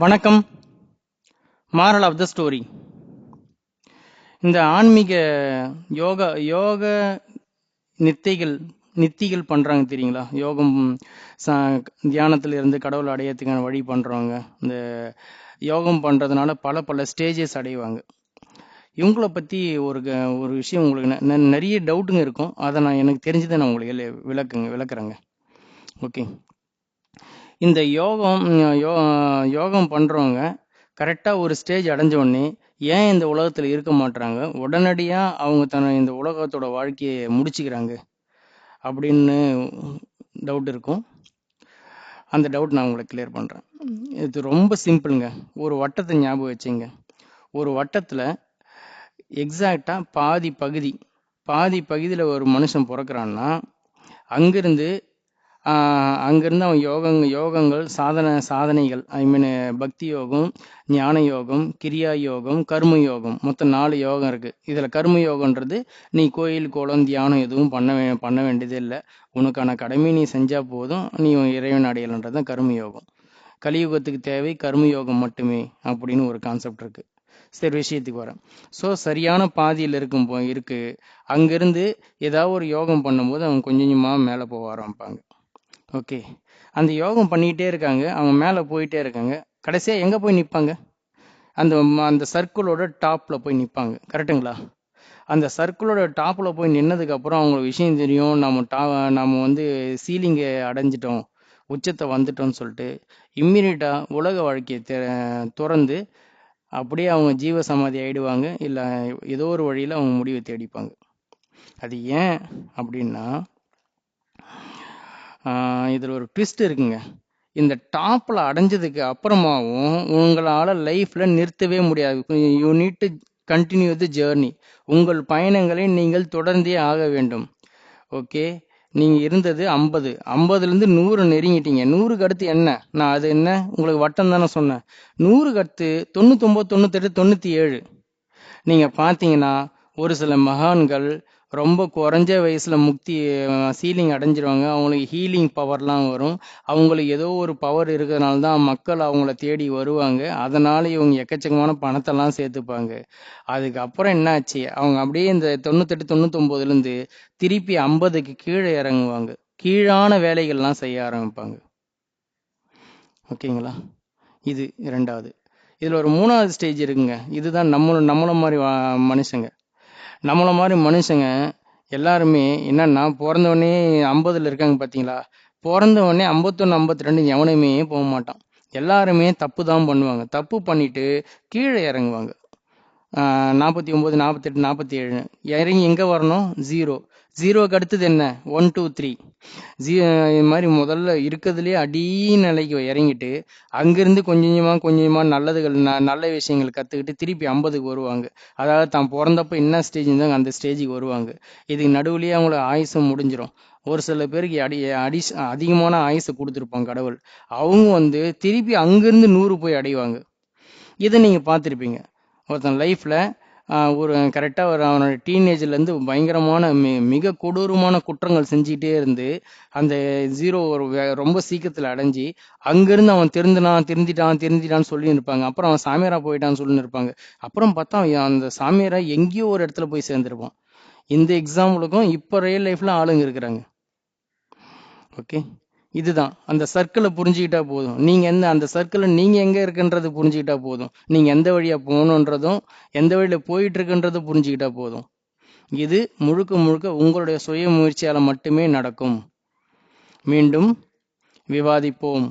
வணக்கம். Moral of the story இந்த ஆன்மீக யோகா யோக நித்தைகள் நித்திகள் பண்ணுறாங்க தெரியுங்களா? யோகம் தியானத்தில் இருந்து கடவுள் அடையறதுக்கான வழி பண்ணுறவங்க இந்த யோகம் பண்ணுறதுனால பல பல ஸ்டேஜஸ் அடைவாங்க. இவங்கள பற்றி ஒரு க- ஒரு விஷயம் உங்களுக்கு நிறைய டவுட்டுங்க இருக்கும். அதை நான் எனக்கு தெரிஞ்சதை நான் உங்களுக்கு விளக்குங்க விளக்குறேங்க. ஓகே இந்த யோகம் யோ யோகம் பண்ணுறவங்க கரெக்டாக ஒரு ஸ்டேஜ் அடைஞ்ச உடனே ஏன் இந்த உலகத்தில் இருக்க மாட்றாங்க? உடனடியாக அவங்க தன்னை இந்த உலகத்தோட வாழ்க்கையை முடிச்சுக்கிறாங்க அப்படின்னு டவுட் இருக்கும். அந்த டவுட் நான் உங்களுக்கு கிளியர் பண்ணுறேன் இது ரொம்ப சிம்பிளுங்க ஒரு வட்டத்தை ஞாபகம் வச்சுங்க. ஒரு வட்டத்தில் எக்ஸாக்டாக பாதி பகுதி பாதி பகுதியில் ஒரு மனுஷன் பிறக்கிறான்னா அங்கேருந்து அங்கிருந்து அவன் யோகங்க யோகங்கள் சாதன சாதனைகள் ஐ மீன் பக்தி யோகம் ஞான யோகம் கிரியா யோகம் கர்ம யோகம் மொத்தம் நாலு யோகம் இருக்குது இதில் கர்ம யோகன்றது நீ கோயில் கோலம் தியானம் எதுவும் பண்ண வே பண்ண வேண்டியதே இல்லை. உனக்கான கடமை நீ செஞ்சால் போதும். நீ இறைவன் அடையலன்றது தான் கர்ம யோகம். கலியுகத்துக்கு தேவை கர்ம யோகம் மட்டுமே அப்படின்னு ஒரு கான்செப்ட் இருக்குது சரி விஷயத்துக்கு வரேன். ஸோ சரியான பாதியில் இருக்கும் போ இருக்கு. அங்கிருந்து ஏதாவது ஒரு யோகம் பண்ணும்போது அவங்க கொஞ்சம் கொஞ்சமாக மேலே போக ஆரம்பிப்பாங்க. ஓகே. அந்த யோகம் பண்ணிக்கிட்டே இருக்காங்க. அவங்க மேலே போயிட்டே இருக்காங்க. கடைசியாக எங்கே போய் நிற்பாங்க அந்த ம- அந்த சர்க்கிளோட டாப்பில் போய் நிற்பாங்க கரெக்ட்டுங்களா? அந்த சர்க்கிளோட டாப்பில் போய் நின்னதுக்கப்புறம் அவங்களுக்கு விஷயம் தெரியும். நம்ம டா நம்ம வந்து சீலிங்கை அடைஞ்சிட்டோம். உச்சத்தை வந்துட்டோம்னு சொல்லிட்டு இம்மிடியட்டா உலக வாழ்க்கையை தெ- துறந்து அப்படியே அவங்க ஜீவ சமாதி ஆயிடுவாங்க. இல்லை ஏதோ ஒரு வழியில் அவங்க முடிவை தேடிப்பாங்க. அது ஏன் அப்படின்னா இதில் ஒரு ட்விஸ்ட் இருக்குங்க. இந்த டாப்பில் அடைஞ்சதுக்கு அப்புறமாவும் உங்களால் லைஃப்பில் நிறுத்தவே முடியாது. You need to continue the journey உங்கள் பயணங்களை நீங்கள் தொடர்ந்தே ஆக வேண்டும். ஓகே நீங்கள் இருந்தது ஐம்பது. ஐம்பதுலேருந்து நூறு நெருங்கிட்டீங்க. நூறுக்கு அடுத்து என்ன? நான் அது என்ன? உங்களுக்கு வட்டம் தானே சொன்னேன். நூறுக்கு அடுத்து தொண்ணூத்தொம்போது தொண்ணூத்தெட்டு தொண்ணூற்றி ஏழு நீங்கள் பார்த்தீங்கன்னா ஒரு சில மகான்கள் ரொம்ப குறைஞ்ச வயசுல முக்தி சீலிங் அடைஞ்சிருவாங்க. அவங்களுக்கு ஹீலிங் பவர்லாம் வரும். அவங்களுக்கு ஏதோ ஒரு பவர் இருக்கிறதுனால தான் மக்கள் அவங்கள தேடி வருவாங்க. அதனால இவங்க எக்கச்சக்கமான பணத்தெல்லாம் சேர்த்துப்பாங்க. அதுக்கப்புறம் என்னாச்சு? அவங்க அப்படியே இந்த தொண்ணூத்தெட்டு தொண்ணூத்தொம்பதுலேருந்து திருப்பி ஐம்பதுக்கு கீழே இறங்குவாங்க. கீழான வேலைகள்லாம் செய்ய ஆரம்பிப்பாங்க. ஓகேங்களா? இது இரண்டாவது. இதில் ஒரு மூணாவது ஸ்டேஜ் இருக்குங்க. இதுதான் நம்மளும் நம்மள மாதிரி மனுஷங்க. நம்மளை மாதிரி மனுஷங்க எல்லாருமே என்னன்னா பிறந்தவொடனே ஐம்பதுல இருக்காங்க பார்த்தீங்களா பிறந்த உடனே ஐம்பத்தொன்னு ஐம்பத்தி ரெண்டு எவனையுமே போக மாட்டான். எல்லாருமே தப்பு தான் பண்ணுவாங்க. தப்பு பண்ணிட்டு கீழே இறங்குவாங்க. நாற்பத்தி ஒம்பது நாற்பத்தெட்டு நாற்பத்தி ஏழு இறங்கி எங்கே வரணும்? ஜீரோ ஜீரோக்கு அடுத்தது என்ன? ஒன் டூ த்ரீ ஜீ இது மாதிரி முதல்ல இருக்கிறதுலே அடி நிலைக்கு இறங்கிட்டு அங்கேருந்து கொஞ்சம் கொஞ்சமாக கொஞ்சம் நல்லதுகள் ந- நல்ல விஷயங்கள் கற்றுக்கிட்டு திருப்பி ஐம்பதுக்கு வருவாங்க. அதாவது தான் பிறந்தப்ப என்ன ஸ்டேஜ் இருந்தாங்க அந்த ஸ்டேஜுக்கு வருவாங்க. இதுக்கு நடுவுலேயே அவங்களோட ஆயுசம் முடிஞ்சிடும் ஒரு சில பேருக்கு அடி அடிஷ் அதிகமான ஆயுசை கொடுத்துருப்பாங்க கடவுள். அவங்க வந்து திருப்பி அங்கேருந்து நூறு போய் அடைவாங்க. இதை நீங்கள் பார்த்துருப்பீங்க. ஒருத்தன் லைஃப்பில் ஒரு கரெக்டாக ஒரு அவனோட டீனேஜ்லேருந்து பயங்கரமான மி- மிக கொடூரமான குற்றங்கள் செஞ்சுக்கிட்டே இருந்து அந்த ஜீரோ ஒரு வே- ரொம்ப சீக்கிரத்தில் அடைஞ்சி அங்கேருந்து அவன் திருந்தினான் திருந்திட்டான் திருந்திட்டான்னு சொல்லி இருப்பாங்க. அப்புறம் அவன் சாமியாரா போயிட்டான்னு சொல்லி இருப்பாங்க. அப்புறம் பார்த்தா அந்த சாமியாரா எங்கேயோ ஒரு இடத்துல போய் சேர்ந்துருப்பான். இந்த எக்ஸாம்பிளுக்கும் இப்போ ரியல் லைஃப்பில் ஆளுங்க இருக்கிறாங்க. ஓகே இதுதான். அந்த சர்க்கிளை புரிஞ்சுக்கிட்டா போதும். நீங்க எந்த அந்த சர்க்கிளை நீங்க எங்க இருக்குன்றது புரிஞ்சுக்கிட்டா போதும். நீங்க எந்த வழியா போகணுன்றதும் எந்த வழியில போயிட்டு இருக்குன்றதும் புரிஞ்சுக்கிட்டா போதும். இது முழுக்க முழுக்க உங்களுடைய சுய முயற்சியால மட்டுமே நடக்கும். மீண்டும் விவாதிப்போம்.